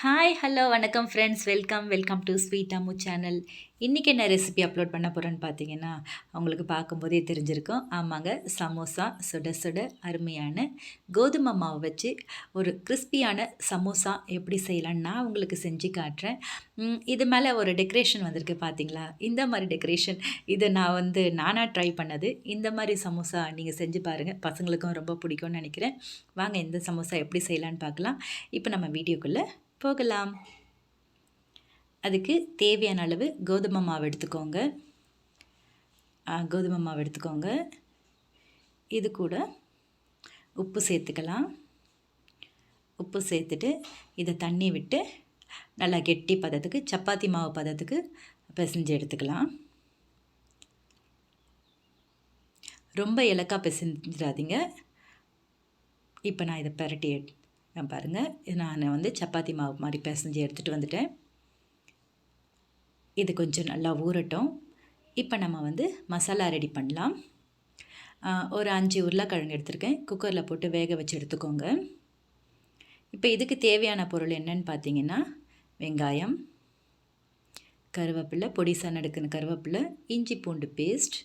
Hi hello வணக்கம் friends welcome welcome to sweet Ammu channel இன்றைக்கி என்ன ரெசிபி அப்லோட் பண்ண போகிறேன்னு பார்த்தீங்கன்னா அவங்களுக்கு பார்க்கும்போதே தெரிஞ்சிருக்கும். ஆமாங்க சமோசா சுட சுட அருமையான கோதுமை மாவு வச்சு ஒரு கிறிஸ்பியான சமோசா எப்படி செய்யலான்னு நான் உங்களுக்கு செஞ்சு காட்டுறேன். இது மேலே ஒரு டெக்கரேஷன் வந்திருக்கு பார்த்தீங்களா இந்த மாதிரி டெக்கரேஷன் இதை நான் வந்து நானாக ட்ரை பண்ணது. இந்த மாதிரி சமோசா நீங்கள் செஞ்சு பாருங்கள் பசங்களுக்கும் ரொம்ப பிடிக்கும்னு நினைக்கிறேன். வாங்க இந்த சமோசா எப்படி செய்யலான்னு பார்க்கலாம். இப்போ நம்ம வீடியோக்குள்ளே போகலாம். அதுக்கு தேவையான அளவு கோதுமை மாவு எடுத்துக்கோங்க. கோதுமை மாவு எடுத்துக்கோங்க. இது கூட உப்பு சேர்த்துக்கலாம். உப்பு சேர்த்துட்டு இதை தண்ணி விட்டு நல்லா கெட்டி பதத்துக்கு சப்பாத்தி மாவு பதத்துக்கு பிசைஞ்சு எடுத்துக்கலாம். ரொம்ப இலக்கா பிசைஞ்சிடாதீங்க. இப்போ நான் இதை பிரட்டி நான் பாருங்கள் நான் வந்து சப்பாத்தி மாவு மாதிரி பிசைஞ்சு எடுத்துகிட்டு வந்துட்டேன். இது கொஞ்சம் நல்லா ஊறட்டும். இப்போ நம்ம வந்து மசாலா ரெடி பண்ணலாம். ஒரு அஞ்சு உருளைக்கிழங்கு எடுத்திருக்கேன். குக்கரில் போட்டு வேக வச்சு எடுத்துக்கோங்க. இப்போ இதுக்கு தேவையான பொருள் என்னன்னு பார்த்தீங்கன்னா வெங்காயம் கருவேப்பிலை பொடிசாக நடுக்குன கருவேப்பிலை இஞ்சி பூண்டு பேஸ்ட்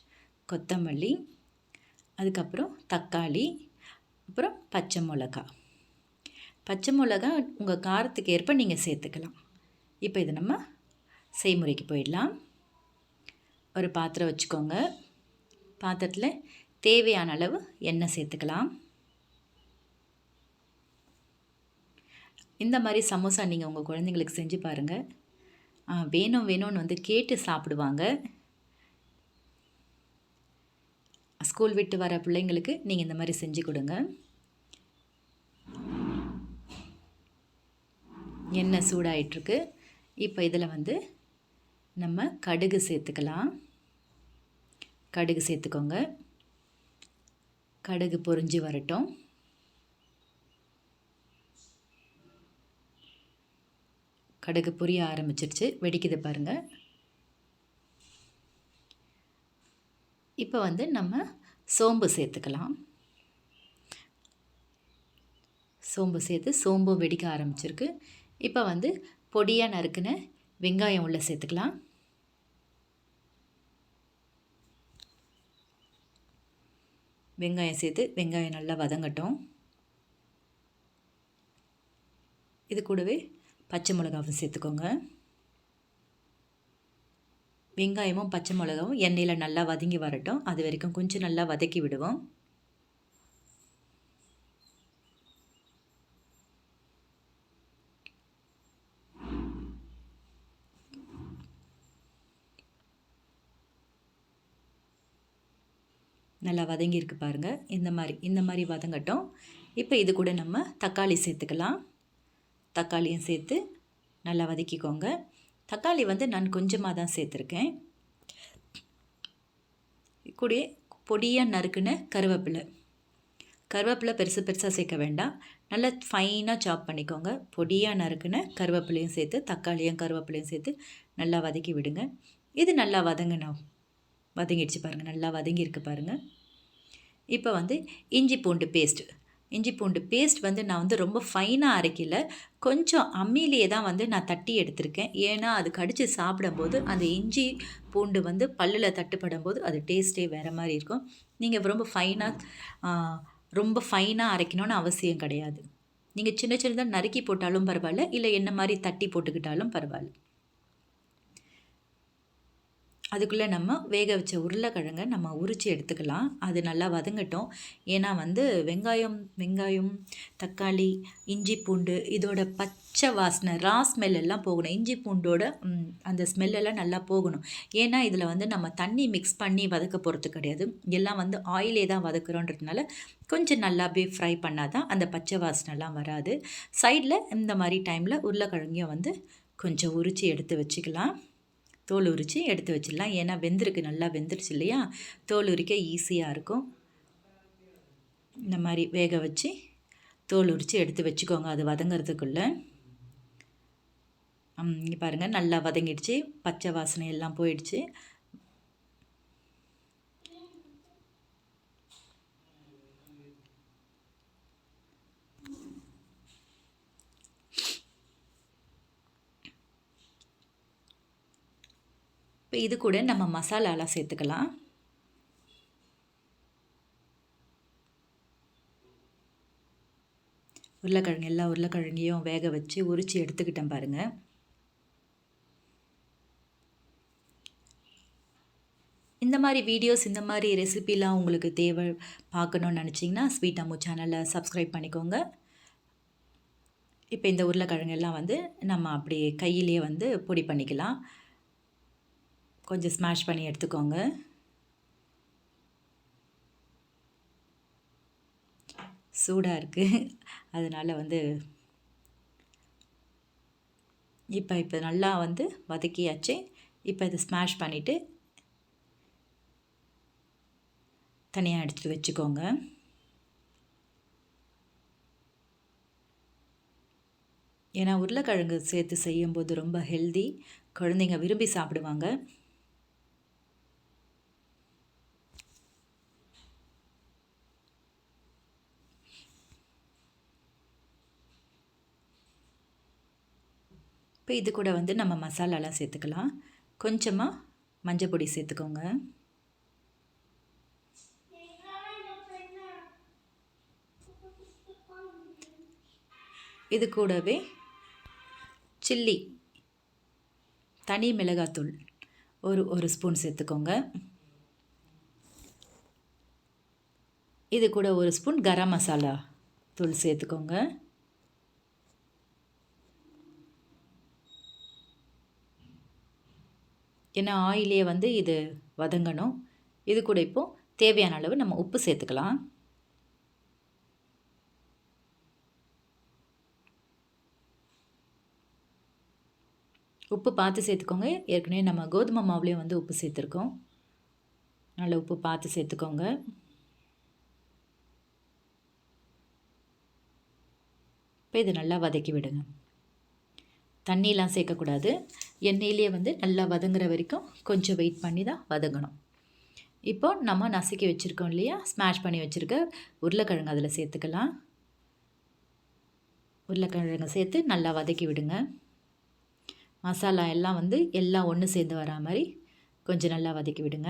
கொத்தமல்லி அதுக்கப்புறம் தக்காளி அப்புறம் பச்சை மிளகா பச்சை மிளகா உங்கள் காரத்துக்கு ஏற்ப நீங்கள் சேர்த்துக்கலாம். இப்போ இது நம்ம செய்முறைக்கு போயிடலாம். ஒரு பாத்திரம் வச்சுக்கோங்க. பாத்திரத்தில் தேவையான அளவு எண்ணெய் சேர்த்துக்கலாம். இந்த மாதிரி சமோசா நீங்கள் உங்கள் குழந்தைங்களுக்கு செஞ்சு பாருங்கள் வேணும் வேணும்னு வந்து கேட்டு சாப்பிடுவாங்க. ஸ்கூல் விட்டு வர பிள்ளைங்களுக்கு நீங்கள் இந்த மாதிரி செஞ்சு கொடுங்க. எண்ணெய் சூடாயிட்ருக்கு இப்போ இதில் வந்து நம்ம கடுகு சேர்த்துக்கலாம். கடுகு சேர்த்துக்கோங்க. கடுகு பொரிஞ்சு வரட்டும். கடுகு பொரிய ஆரம்பிச்சிருச்சு. வெடிக்குது பாருங்கள் இப்போ வந்து நம்ம சோம்பு சேர்த்துக்கலாம். சோம்பு சேர்த்து சோம்பும் வெடிக்க ஆரம்பிச்சிருக்கு. இப்போ வந்து பொடியாக நறுக்குன வெங்காயம் உள்ளே சேர்த்துக்கலாம். வெங்காயம் சேர்த்து வெங்காயம் நல்லா வதங்கட்டும். இது கூடவே பச்சை மிளகாவும் சேர்த்துக்கோங்க. வெங்காயமும் பச்சை மிளகாவும் எண்ணெயில் நல்லா வதங்கி வரட்டும். அது வரைக்கும் கொஞ்சம் நல்லா வதக்கி விடுவோம். நல்லா வதங்கியிருக்கு பாருங்கள் இந்த மாதிரி இந்த மாதிரி வதங்கட்டும். இப்போ இது கூட நம்ம தக்காளி சேர்த்துக்கலாம். தக்காளியும் சேர்த்து நல்லா வதக்கிக்கோங்க. தக்காளி வந்து நான் கொஞ்சமாக தான் சேர்த்துருக்கேன். கூடயே பொடியாக நறுக்குன கருவேப்பிலை. கருவேப்பிலை பெருசு பெருசாக சேர்க்க வேண்டாம். நல்லா ஃபைனாக சாப் பண்ணிக்கோங்க. பொடியாக நறுக்குன கருவேப்பிலையும் சேர்த்து தக்காளியும் கருவேப்பிலையும் சேர்த்து நல்லா வதக்கி விடுங்க. இது நல்லா வதங்கணும். வதங்கிடுச்சு பாருங்கள் நல்லா வதங்கியிருக்கு பாருங்கள் இப்போ வந்து இஞ்சி பூண்டு பேஸ்ட் இஞ்சி பூண்டு பேஸ்ட் வந்து நான் வந்து ரொம்ப ஃபைனாக அரைக்கல. கொஞ்சம் அம்மியிலேயே தான் வந்து நான் தட்டி எடுத்திருக்கேன். ஏன்னா அது கடித்து சாப்பிடும்போது அந்த இஞ்சி பூண்டு வந்து பல்லில் தட்டுப்படும் போது அது டேஸ்ட்டே வேறு மாதிரி இருக்கும். நீங்கள் ரொம்ப ஃபைனாக ரொம்ப ஃபைனாக அரைக்கணும்னு அவசியம் கிடையாது. நீங்கள் சின்ன சின்னதாக நறுக்கி போட்டாலும் பரவாயில்ல இல்லை என்ன மாதிரி தட்டி போட்டுக்கிட்டாலும் பரவாயில்ல. அதுக்குள்ளே நம்ம வேக வச்ச உருளைக்கிழங்கை நம்ம உரித்து எடுத்துக்கலாம். அது நல்லா வதங்கட்டும். ஏன்னா வந்து வெங்காயம் வெங்காயம் தக்காளி இஞ்சி பூண்டு இதோட பச்சை வாசனை ரா ஸ்மெல் எல்லாம் போகணும். இஞ்சி பூண்டோட அந்த ஸ்மெல்லெல்லாம் நல்லா போகணும். ஏன்னா இதில் வந்து நம்ம தண்ணி மிக்ஸ் பண்ணி வதக்க போகிறது கிடையாது. எல்லாம் வந்து ஆயிலே தான் வதக்குறோன்றதுனால கொஞ்சம் நல்லா அப்படியே ஃப்ரை பண்ணால் தான் அந்த பச்சை வாசனைலாம் வராது. சைடில் இந்த மாதிரி டைமில் உருளைக்கிழங்கையும் வந்து கொஞ்சம் உரித்து எடுத்து வச்சுக்கலாம். தோல் உரித்து எடுத்து வச்சிடலாம். ஏன்னா வெந்திருக்கு நல்லா வெந்துருச்சு இல்லையா? தோல் உரிக்க ஈஸியாக இருக்கும். இந்த மாதிரி வேக வச்சு தோல் உரித்து எடுத்து வச்சுக்கோங்க. அது வதங்கிறதுக்குள்ளே. இங்கே பாருங்கள் நல்லா வதங்கிடுச்சு. பச்சை வாசனை எல்லாம் போயிடுச்சு. இப்போ இது கூட நம்ம மசாலாலாம் சேர்த்துக்கலாம். உருளைக்கிழங்கு எல்லா உருளைக்கிழங்கையும் வேக வச்சு உரித்து எடுத்துக்கிட்டேன் பாருங்கள் இந்த மாதிரி வீடியோஸ் இந்த மாதிரி ரெசிபிலாம் உங்களுக்கு தேவை பார்க்கணுன்னு நினச்சிங்கன்னா ஸ்வீட் அம்மு சேனலை சப்ஸ்கிரைப் பண்ணிக்கோங்க. இப்போ இந்த உருளைக்கிழங்கெல்லாம் வந்து நம்ம அப்படியே கையிலேயே வந்து பொடி பண்ணிக்கலாம். கொஞ்சம் ஸ்மாஷ் பண்ணி எடுத்துக்கோங்க. சூடாக இருக்குது அதனால் வந்து இப்போ இப்போ நல்லா வந்து வதக்கியாச்சு. இப்போ இதை ஸ்மாஷ் பண்ணிவிட்டு தனியாக எடுத்து வச்சுக்கோங்க. ஏன்னா உருளைக்கிழங்கு சேர்த்து செய்யும்போது ரொம்ப ஹெல்தி குழந்தைங்க விரும்பி சாப்பிடுவாங்க. இப்போ இது கூட வந்து நம்ம மசாலாலாம் சேர்த்துக்கலாம். கொஞ்சமாக மஞ்சள் பொடி சேர்த்துக்கோங்க. இது கூடவே சில்லி தனி மிளகாத்தூள் ஒரு ஒரு ஸ்பூன் சேர்த்துக்கோங்க. இது கூட ஒரு ஸ்பூன் கரம் மசாலா தூள் சேர்த்துக்கோங்க. ஏன்னா ஆயிலே வந்து இது வதங்கணும். இது கூட இப்போது தேவையான அளவு நம்ம உப்பு சேர்த்துக்கலாம். உப்பு பார்த்து சேர்த்துக்கோங்க. ஏற்கனவே நம்ம கோதுமை மாவுலேயும் வந்து உப்பு சேர்த்துருக்கோம். நல்ல உப்பு பார்த்து சேர்த்துக்கோங்க. இப்போ இது நல்லா வதக்கி விடுங்க. தண்ணியெலாம் சேர்க்கக்கூடாது. எண்ணெயிலே வந்து நல்லா வதங்குற வரைக்கும் கொஞ்சம் வெயிட் பண்ணி தான் வதங்கணும். இப்போ நம்ம நசுக்கி வச்சுருக்கோம் இல்லையா? ஸ்மாஷ் பண்ணி வச்சுருக்க உருளைக்கிழங்கு அதில் சேர்த்துக்கலாம். உருளைக்கிழங்கு சேர்த்து நல்லா வதக்கி விடுங்க. மசாலா எல்லாம் வந்து எல்லாம் ஒன்று சேர்ந்து வரா மாதிரி கொஞ்சம் நல்லா வதக்கி விடுங்க.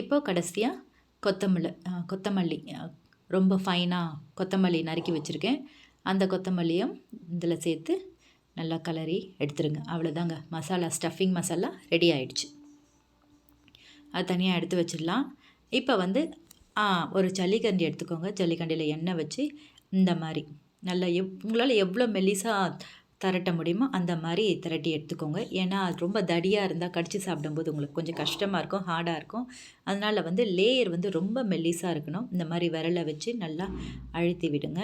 இப்போது கடைசியாக கொத்தமல்லி கொத்தமல்லி. ரொம்ப ஃபைனாக கொத்தமல்லி நறுக்கி வச்சுருக்கேன். அந்த கொத்தமல்லியும் இதில் சேர்த்து நல்லா கலரி எடுத்துருங்க. அவ்வளோதாங்க மசாலா ஸ்டஃபிங் மசாலா ரெடி ஆயிடுச்சு. அது தனியாக எடுத்து வச்சிடலாம். இப்போ வந்து ஒரு ஜல்லிக்கண்டி எடுத்துக்கோங்க. ஜல்லிக்கண்டியில் எண்ணெய் வச்சு இந்த மாதிரி. நல்லா எவ் உங்களால் எவ்வளோ மெல்லிசாக திரட்ட முடியுமோ அந்த மாதிரி திரட்டி எடுத்துக்கோங்க. ஏன்னா அது ரொம்ப தடியாக இருந்தால் கடித்து சாப்பிடும்போது உங்களுக்கு கொஞ்சம் கஷ்டமாக இருக்கும் ஹார்டாக இருக்கும். அதனால் வந்து லேயர் வந்து ரொம்ப மெல்லிஸாக இருக்கணும். இந்த மாதிரி விரலை வச்சு நல்லா அழுத்தி விடுங்க.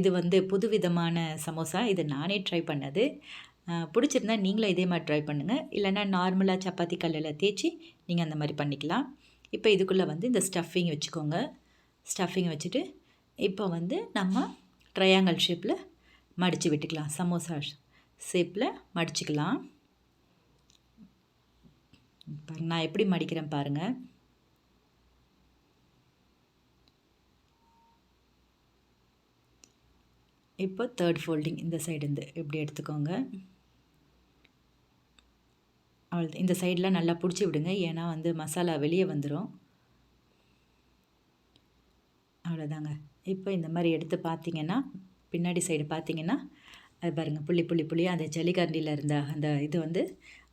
இது வந்து புதுவிதமான சமோசா. இது நானே ட்ரை பண்ணது. பிடிச்சிருந்தா நீங்களும் இதே மாதிரி ட்ரை பண்ணுங்கள் இல்லைனா நார்மலாக சப்பாத்தி கல்லில் தேய்ச்சி நீங்கள் அந்த மாதிரி பண்ணிக்கலாம். இப்போ இதுக்குள்ளே வந்து இந்த ஸ்டஃபிங் வச்சுக்கோங்க. ஸ்டஃபிங் வச்சுட்டு இப்போ வந்து நம்ம ட்ரையாங்கல் ஷேப்பில் மடித்து விட்டுக்கலாம். சமோசா ஷேப்பில் மடிச்சுக்கலாம். நான் எப்படி மடிக்கிறேன் பாருங்கள் இப்போ தேர்ட் ஃபோல்டிங் இந்த சைடு இப்படி எடுத்துக்கோங்க. அவ்வளோ இந்த சைடெலாம் நல்லா பிடிச்சி விடுங்க. ஏன்னா வந்து மசாலா வெளியே வந்துடும் அவ்வளோதாங்க இப்போ இந்த மாதிரி எடுத்து பார்த்தீங்கன்னா பின்னாடி சைடு பார்த்தீங்கன்னா அது பாருங்கள் புள்ளி புள்ளி புள்ளி அந்த ஜல்லிகரண்டியில் இருந்த அந்த இது வந்து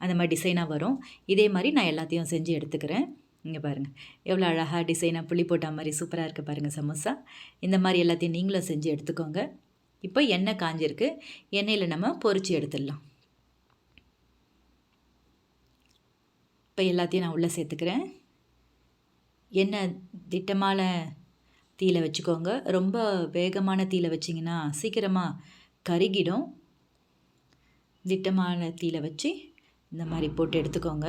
அந்த மாதிரி டிசைனாக வரும். இதே மாதிரி நான் எல்லாத்தையும் செஞ்சு எடுத்துக்கிறேன். இங்கே பாருங்கள் எவ்வளோ அழகாக டிசைனாக புள்ளி போட்ட மாதிரி சூப்பராக இருக்குது பாருங்கள் சமோசா. இந்த மாதிரி எல்லாத்தையும் நீங்களும் செஞ்சு எடுத்துக்கோங்க. இப்போ எண்ணெய் காஞ்சிருக்கு. எண்ணெயில் நம்ம பொறிச்சு எடுத்துடலாம். இப்போ எல்லாத்தையும் நான் உள்ளே சேர்த்துக்கிறேன். எண்ணெய் திட்டமான தீயில் வச்சுக்கோங்க. ரொம்ப வேகமான தீயில் வச்சிங்கன்னா சீக்கிரமாக கருகிடும். திட்டமான தீயில் வச்சு இந்த மாதிரி போட்டு எடுத்துக்கோங்க.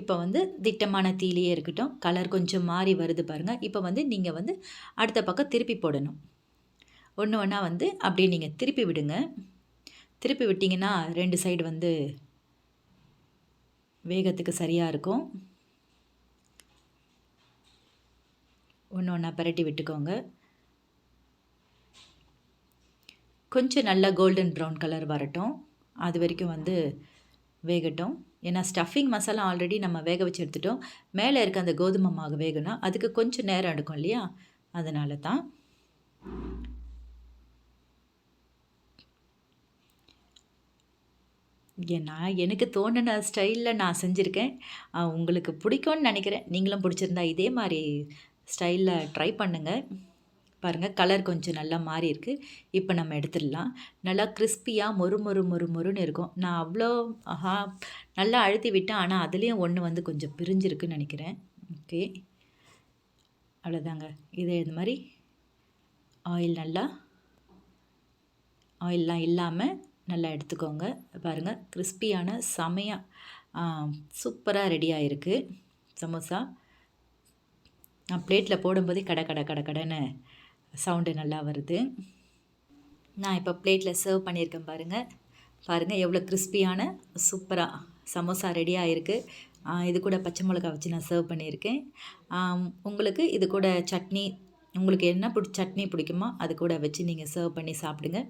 இப்போ வந்து திட்டமான தீலையே இருக்கட்டும். கலர் கொஞ்சம் மாறி வருது பாருங்கள் இப்போ வந்து நீங்கள் வந்து அடுத்த பக்கம் திருப்பி போடணும். ஒன்று ஒன்றா வந்து அப்படியே நீங்கள் திருப்பி விடுங்க. திருப்பி விட்டிங்கன்னா ரெண்டு சைடு வந்து வேகத்துக்கு சரியாக இருக்கும். ஒன்று ஒன்றா பரட்டி விட்டுக்கோங்க. கொஞ்சம் நல்லா கோல்டன் ப்ரௌன் கலர் வரட்டும். அது வரைக்கும் வந்து வேகட்டும். ஏன்னா ஸ்டஃபிங் மசாலா ஆல்ரெடி நம்ம வேக வச்சு எடுத்துட்டோம். மேலே இருக்க அந்த கோதுமை மாவு வேகணும். அதுக்கு கொஞ்சம் நேரம் எடுக்கும் இல்லையா? அதனால தான் நான் எனக்கு தோணுன ஸ்டைலில் நான் செஞ்சுருக்கேன். உங்களுக்கு பிடிக்கும்னு நினைக்கிறேன். நீங்களும் பிடிச்சிருந்தா இதே மாதிரி ஸ்டைலில் ட்ரை பண்ணுங்கள் பாருங்கள் கலர் கொஞ்சம் நல்லா மாறி இருக்குது இப்போ நம்ம எடுத்துடலாம். நல்லா கிறிஸ்பியாக மொறு மொறு மொறு மொறுன்னு இருக்கும். நான் அவ்வளோ ஆஹா நல்லா அழுத்தி விட்டேன். ஆனால் அதுலேயும் ஒன்று வந்து கொஞ்சம் பிரிஞ்சிருக்குன்னு நினைக்கிறேன். ஓகே. அவ்வளோதாங்க. இது இந்த மாதிரி. ஆயில் நல்லா. ஆயிலெலாம் இல்லாமல் நல்லா எடுத்துக்கோங்க. பாருங்கள் கிறிஸ்பியான செமையாக சூப்பராக ரெடியாக இருக்குது சமோசா. நான் பிளேட்டில் போடும்போதே கடை கடை கடை கடைன்னு சவுண்டு நல்லா வருது. நான் இப்போ பிளேட்டில் சர்வ் பண்ணியிருக்கேன் பாருங்கள் பாருங்கள் எவ்வளோ கிறிஸ்பியான சூப்பராக சமோசா ரெடியாக இருக்குது இது கூட பச்சை மிளகா வச்சு நான் சர்வ் பண்ணியிருக்கேன். உங்களுக்கு இது கூட சட்னி உங்களுக்கு என்ன பிடி சட்னி பிடிக்குமோ அது கூட வச்சு நீங்கள் சர்வ் பண்ணி சாப்பிடுங்க.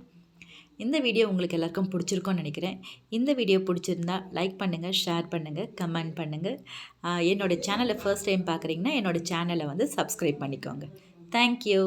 இந்த வீடியோ உங்களுக்கு எல்லாருக்கும் பிடிச்சிருக்கோன்னு நினைக்கிறேன். இந்த வீடியோ பிடிச்சிருந்தா லைக் பண்ணுங்கள் ஷேர் பண்ணுங்கள் கமெண்ட் பண்ணுங்கள் என்னோடய சேனலை ஃபர்ஸ்ட் டைம் பார்க்குறீங்கன்னா என்னோடய சேனலை வந்து சப்ஸ்கிரைப் பண்ணிக்கோங்க. தேங்க்யூ